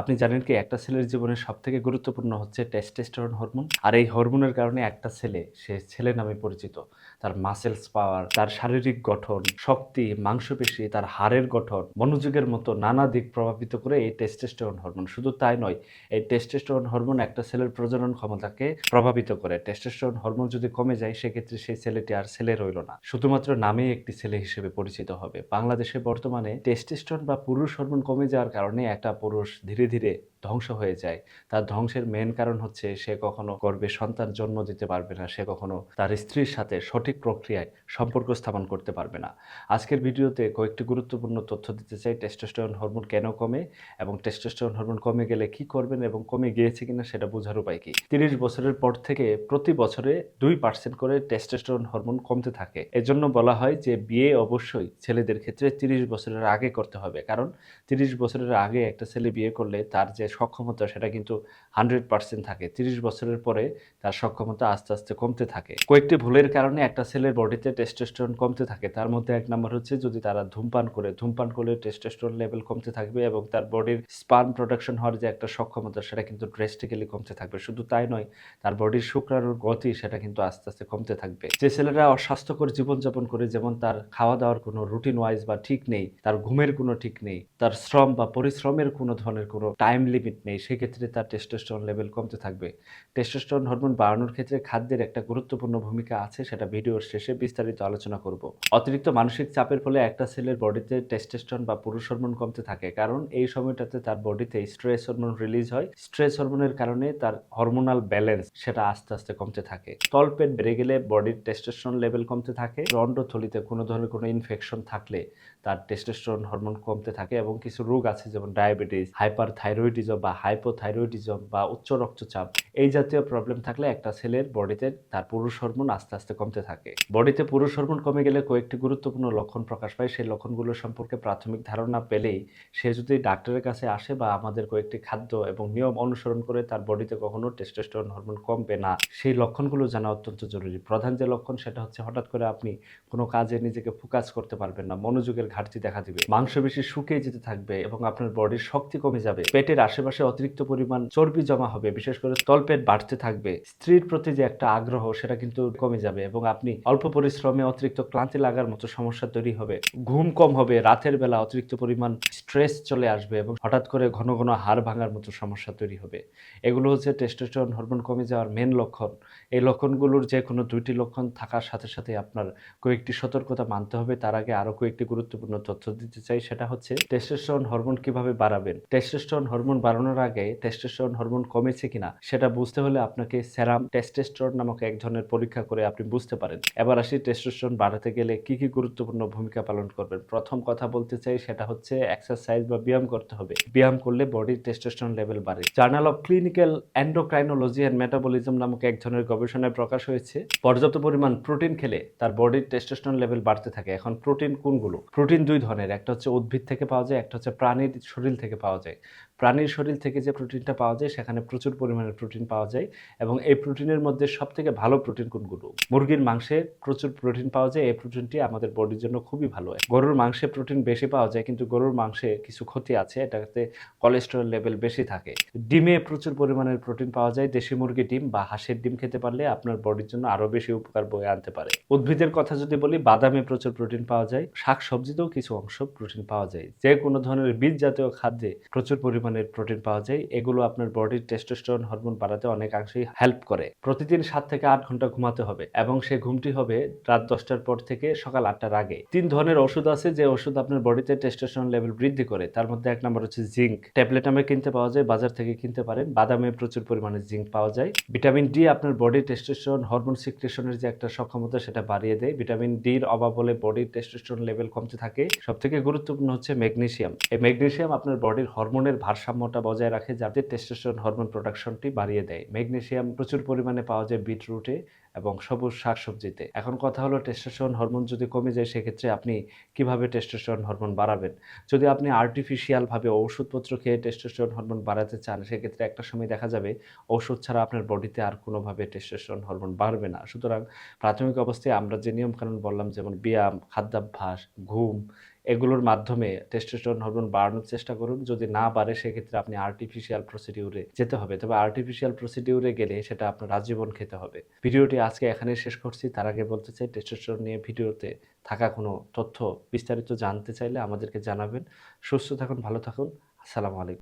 আপনি জানেন কি, একটা ছেলের জীবনে সব থেকে গুরুত্বপূর্ণ হচ্ছে টেস্টোস্টেরন হরমোন আর এই হরমোনের কারণে একটা ছেলে, সে ছেলে নামে পরিচিত। তার মাসেলস পাওয়ার তার শারীরিক গঠন, শক্তি, মাংসপেশি, তার হাড়ের গঠন, মনোযোগের মতো নানা দিক প্রভাবিত করে এই টেস্টোস্টেরন হরমোন শুধু তাই নয়, এই টেস্টোস্টেরন হরমোন একটা ছেলের প্রজনন ক্ষমতাকে প্রভাবিত করে। টেস্টোস্টেরন হরমোন যদি কমে যায়, সেক্ষেত্রে সেই ছেলেটি আর ছেলে রইল না। শুধুমাত্র নামেই একটি ছেলে হিসেবে পরিচিত হবে। বাংলাদেশে বর্তমানে টেস্টোস্টেরন বা পুরুষ হরমোন কমে যাওয়ার কারণে একটা পুরুষ ধীরে ধীরে ধ্বংস হয়ে যায়। তার ধ্বংসের মেন কারণ হচ্ছে সে কখনো গর্বে সন্তান জন্ম দিতে পারবে না, সে কখনো তার স্ত্রীর সাথে সঠিক প্রক্রিয়ায় সম্পর্ক স্থাপন করতে পারবে না। আজকের ভিডিওতে কয়েকটি গুরুত্বপূর্ণ তথ্য দিতে চাই টেস্টোস্টেরন হরমোন কেন কমে এবং টেস্টোস্টেরন হরমোন কমে গেলে কি করবেন এবং কমে গিয়েছে কিনা সেটা বোঝার উপায় কি? তিরিশ বছরের পর থেকে প্রতি বছরে দুই পার্সেন্ট করে টেস্টোস্টেরন হরমোন কমতে থাকে। এজন্য বলা হয় যে বিয়ে অবশ্যই ছেলেদের ক্ষেত্রে তিরিশ বছরের আগে করতে হবে। কারণ তিরিশ বছরের আগে একটা ছেলে বিয়ে করলে তার যে সক্ষমতা সেটা কিন্তু হান্ড্রেড পার্সেন্ট থাকে। তিরিশ বছরের পরে তার সক্ষমতা আস্তে আস্তে কমতে থাকে। কয়েকটি ভুলের কারণে একটা ছেলের বডিতে টেস্টোস্টেরন কমতে থাকে। তার মধ্যে এক নম্বর হচ্ছে যদি তারা ধূমপান করে, ধূমপান করলে টেস্টোস্টেরন লেভেল কমতে থাকবে এবং তার বডির স্পার্ম প্রোডাকশন হওয়ার যে একটা সক্ষমতা সেটা কিন্তু ড্রেস্টিক্যালি কমতে থাকবে। শুধু তাই নয়, তার বডির শুক্রাণুর গতি সেটা কিন্তু আস্তে আস্তে কমতে থাকবে। যে ছেলেরা অস্বাস্থ্যকর জীবনযাপন করে, যেমন তার খাওয়া দাওয়ার কোনো রুটিন ওয়াইজ বা ঠিক নেই, তার ঘুমের কোনো ঠিক নেই, তার শ্রম বা পরিশ্রমের কোনো ধরনের কোনো টাইম লিমিট নেই, সেক্ষেত্রে তার টেস্টোস্টেরন লেভেল কমতে থাকবে। টেস্টোস্টেরন হরমোন বাড়ানোর ক্ষেত্রে খাদ্যের একটা গুরুত্বপূর্ণ ভূমিকা আছে, সেটা ভিডিওর শেষে বিস্তারিত আলোচনা করব। অতিরিক্ত মানসিক চাপের ফলে একটা ছেলের বডিতে টেস্টোস্টেরন বা পুরুষ হরমোন কমতে থাকে, কারণ এই সময়টাতে তার বডিতে স্ট্রেস হরমোন রিলিজ হয়। স্ট্রেস হরমোনের কারণে তার হরমোনাল ব্যালেন্স সেটা আস্তে আস্তে কমতে থাকে। তলপেট বেড়ে গেলে বডির টেস্টোস্টেরন লেভেল কমতে থাকে। রন্ডথলিতে কোনো ধরনের কোনো ইনফেকশন থাকলে তার টেস্টোস্টেরন হরমোন কমতে থাকে এবং কিছু রোগ আছে, যেমন ডায়াবেটিস হাইপার থাইরয়েডিজম বা হাইপোথাইরয়েডিজম বা উচ্চ রক্তচাপ, এই জাতীয় প্রবলেম থাকলে একটা ছেলের বডিতে তার পুরুষ হরমোন আস্তে আস্তে কমতে থাকে। বডিতে পুরুষ হরমোন কমে গেলে কয়েকটি গুরুত্বপূর্ণ লক্ষণ প্রকাশ পায়। সেই লক্ষণগুলো সম্পর্কে প্রাথমিক ধারণা পেলেই সে যদি ডাক্তারের কাছে আসে বা আমাদের কয়েকটি খাদ্য এবং নিয়ম অনুসরণ করে তার বডিতে কখনো টেস্টোস্টেরন হরমোন কমবে না। সেই লক্ষণগুলো জানা অত্যন্ত জরুরি। প্রধান যে লক্ষণ সেটা হচ্ছে হঠাৎ করে আপনি কোনো কাজে নিজেকে ফোকাস করতে পারবেন না। মনোযোগের ঘাটতি দেখা দিবে। মাংসপেশি শুকিয়ে যেতে থাকবে এবং আপনার বডির শক্তি কমে যাবে। পেটের আশেপাশে অতিরিক্ত পরিমাণ চর্বি জমা হবে, বিশেষ করে তলপেট বাড়তে থাকবে, স্ত্রীর প্রতি যে একটা আগ্রহ সেটা কিন্তু কমে যাবে এবং আপনি অল্প পরিশ্রমে অতিরিক্ত ক্লান্তি লাগার মতো সমস্যা তৈরি হবে। ঘুম কম হবে, রাতের বেলা অতিরিক্ত পরিমাণ স্ট্রেস চলে আসবে এবং হঠাৎ করে ঘন ঘন হাড় ভাঙার মতো সমস্যা তৈরি হবে। এগুলো হচ্ছে টেস্টোস্টেরন হরমোন কমে যাওয়ার মেন লক্ষণ। এই লক্ষণগুলোর যে কোনো দুইটি লক্ষণ থাকার সাথে সাথে আপনার কয়েকটি সতর্কতা মানতে হবে। তার আগে আরও কয়েকটি গুরুত্বপূর্ণ তথ্য দিতে চাই, সেটা হচ্ছে টেস্টোস্টেরন হরমোন কীভাবে বাড়াবেন? টেস্টোস্টেরন হরমোন বাড়ানোর আগে টেস্টোস্টেরন হরমোন কমেছে কিনা, সেটা বুঝতে হলে আপনাকে সেরাম টেস্টোস্টেরন নামক এক ধরনের পরীক্ষা করে আপনি বুঝতে পারেন। এবার আসি টেস্টোস্টেরন বাড়াতে গেলে কি কি গুরুত্বপূর্ণ ভূমিকা পালন করবেন প্রথম কথা বলতে চাই সেটা হচ্ছে এক্সারসাইজ বা ব্যায়াম করতে হবে। ব্যায়াম করলে বডির টেস্টোস্টেরন লেভেল বাড়ে। Journal of clinical endocrinology and metabolism নামক এক ধরনের গবেষণায় প্রকাশ হয়েছে। পর্যাপ্ত পরিমাণ প্রোটিন খেলে তার বডির টেস্টোস্টেরন লেভেল বাড়তে থাকে। এখন প্রোটিন কোনগুলো? প্রোটিন দুই ধরনের। একটা হচ্ছে উদ্ভিদ থেকে পাওয়া যায়, একটা হচ্ছে প্রাণীর শরীর থেকে পাওয়া যায়। প্রাণীর শরীর থেকে যে প্রোটিনটা পাওয়া যায়, সেখানে প্রচুর পরিমাণে প্রোটিন পাওয়া যায় এবং এই প্রোটিনের মধ্যে সব থেকে ভালো প্রোটিন কোনগুলো? মুরগির মাংসে প্রচুর প্রোটিন পাওয়া যায়, এই প্রোটিনটি আমাদের বডির জন্য খুবই ভালো। গরুর মাংসে প্রোটিন বেশি পাওয়া যায়, কিন্তু গরুর মাংসে কিছু ক্ষতি আছে, এটাতে কোলেস্টেরল লেভেল বেশি থাকে। ডিমে প্রচুর পরিমাণের প্রোটিন পাওয়া যায়, দেশি মুরগি ডিম বা হাঁসের ডিম খেতে পারলে আপনার বডির জন্য আরও বেশি উপকার বয়ে আনতে পারে। উদ্ভিদের কথা যদি বলি, বাদামে প্রচুর প্রোটিন পাওয়া যায় শাক সবজিতেও কিছু অংশ প্রোটিন পাওয়া যায়। যে কোনো ধরনের বীজ জাতীয় খাদ্যে প্রচুর পরিমাণের প্রোটিন পাওয়া যায়। এগুলো আপনার বডির টেস্টোস্টেরন হরমোন বাড়াতে অনেকাংশেই হেল্প করে। প্রতিদিন সাত থেকে আট ঘণ্টা ঘুমাতে হবে এবং সেই ঘুমটি হবে রাত দশটার পর থেকে সকাল আটটার আগে। তিন ধরনের ওষুধ আছে যে ওষুধ আপনার বডিতে টেস্টোস্টেরন লেভেল বৃদ্ধি করে। তার মধ্যে এক নম্বর হচ্ছে জিঙ্ক ট্যাবলেট নামে কিনতে পাওয়া যায়, বাজার থেকে কিনতে পারেন। বাদামে প্রচুর পরিমাণে জিঙ্ক পাওয়া যায়। ভিটামিন ডি আপনার বডির টেস্টোস্টেরন হরমোন সিক্রেশনের যে একটা সক্ষমতা সেটা বাড়িয়ে দেয়। ভিটামিন ডির অভাব হলে বডির টেস্টোস্টেরন লেভেল কমতে থাকে। সব থেকে গুরুত্বপূর্ণ হচ্ছে ম্যাগনেসিয়াম এই ম্যাগনেসিয়াম আপনার বডির হরমোনের ভারসাম্যটা বজায় রাখে যাতে টেস্টোস্টেরন হরমোন প্রোডাকশনটি বাড়িয়ে দেয়। ম্যাগনেশিয়াম প্রচুর পরিমাণে পাওয়া যায় বিটরুটে এবং সবুজ শাকসবজিতে। এখন কথা হলো টেস্টোস্টেরন হরমোন যদি কমে যায়, সেক্ষেত্রে আপনি কীভাবে টেস্টোস্টেরন হরমোন বাড়াবেন? যদি আপনি আর্টিফিশিয়ালভাবে ওষুধপত্র খেয়ে টেস্টোস্টেরন হরমোন বাড়াতে চান, সেক্ষেত্রে একটা সময় দেখা যাবে ওষুধ ছাড়া আপনার বডিতে আর কোনোভাবে টেস্টোস্টেরন হরমোন বাড়বে না। সুতরাং প্রাথমিক অবস্থায় আমরা যে নিয়মকানুন বললাম, যেমন ব্যায়াম, খাদ্যাভ্যাস, ঘুম, এগুলোর মাধ্যমে টেস্টোস্টেরন হরমোন বাড়ানোর চেষ্টা করুন। যদি না বাড়ে, সেক্ষেত্রে আপনি আর্টিফিশিয়াল প্রসিডিউরে যেতে হবে। তবে আর্টিফিশিয়াল প্রসিডিউরে গেলে সেটা আপনার আজীবন খেতে হবে। ভিডিওটি আজকে এখানে শেষ করছি। তার আগে বলতে চাই টেস্টোস্টেরন নিয়ে ভিডিওতে থাকা কোনো তথ্য বিস্তারিত জানতে চাইলে আমাদেরকে জানাবেন। সুস্থ থাকুন, ভালো থাকুন। আসসালামু আলাইকুম।